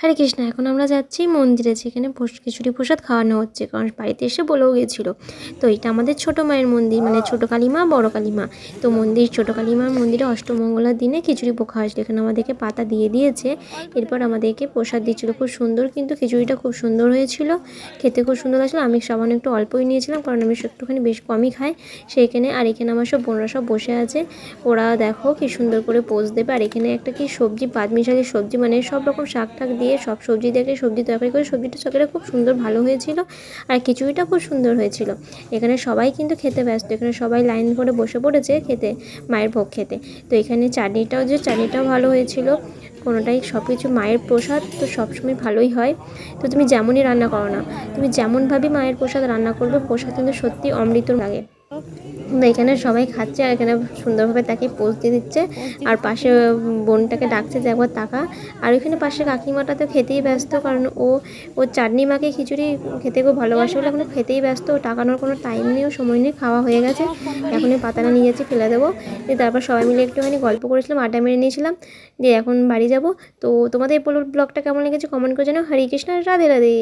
হরে কৃষ্ণ, এখন আমরা যাচ্ছি মন্দিরে যেখানে খিচুড়ি প্রসাদ খাওয়ানো হচ্ছে। কারণ বাড়িতে এসে বলেও গেছিল। তো এটা আমাদের ছোটো মায়ের মন্দির মানে ছোট কালীমা, বড় কালীমা। তো মন্দির, ছোট কালীমার মন্দিরে অষ্টমঙ্গলার দিনে খিচুড়ি পোখা হয়েছিল এখানে আমাদেরকে পাতা দিয়ে দিয়েছে। এরপর আমাদেরকে প্রসাদ দিচ্ছিল। খুব সুন্দর কিন্তু খিচুড়িটা খুব সুন্দর হয়েছিল। খেতে খুব সুন্দর লাগছিল। আমি সামান্য একটু অল্পই নিয়েছিলাম, কারণ আমি একটুখানি বেশ কমই খাই। সেইখানে আর এখানে আমার সব বোনরা সব বসে আছে। ওরা দেখো কি সুন্দর করে পোজ দেবে। আর এখানে একটা কি সবজি পাঁচমিশালি সবজি মানে সব রকম শাক টাক দিয়ে সব সবজি দিয়ে সবজি তরকারি করে সবজিটা সকালে খুব সুন্দর ভালো হয়েছিল আর খিচুড়িটা খুব সুন্দর হয়েছিল। এখানে সবাই কিন্তু খেতে ব্যস্ত। এখানে সবাই লাইন করে বসে পড়েছে খেতে, মায়ের ভোগ খেতে। তো এখানে চাটনিটাও যে চাটনিটাও ভালো হয়েছিল, কোনোটাই সব কিছু মায়ের প্রসাদ তো সবসময় ভালোই হয়। তো তুমি যেমনই রান্না করো না, তুমি যেমনভাবে মায়ের প্রসাদ রান্না করবে, প্রসাদ কিন্তু সত্যি অমৃত লাগে। এখানে সবাই খাচ্ছে আর এখানে সুন্দরভাবে তাকে পোজ দিয়ে দিচ্ছে। আর পাশে বোনটাকে ডাকছে যে একবার তাকা। আর ওইখানে পাশে কাকিমাটা তো খেতেই ব্যস্ত, কারণ ও ও চাটনি মাকে খিচুড়ি খেতে খুব ভালোবাসে বলে এখন খেতেই ব্যস্ত। টাকানোর কোনো টাইম নেই সময় নেই খাওয়া হয়ে গেছে। এখন এই পাতাটা নিয়ে যাচ্ছি, ফেলে দেবো। তারপর সবাই মিলে একটুখানি গল্প করেছিলাম, আড্ডা মেরে নিয়েছিলাম। দিয়ে এখন বাড়ি যাব। তো তোমাদের এই ব্লগটা কেমন লেগেছে? কমেন্ট করে জানাও। হরে কৃষ্ণ, রাধে রাধে।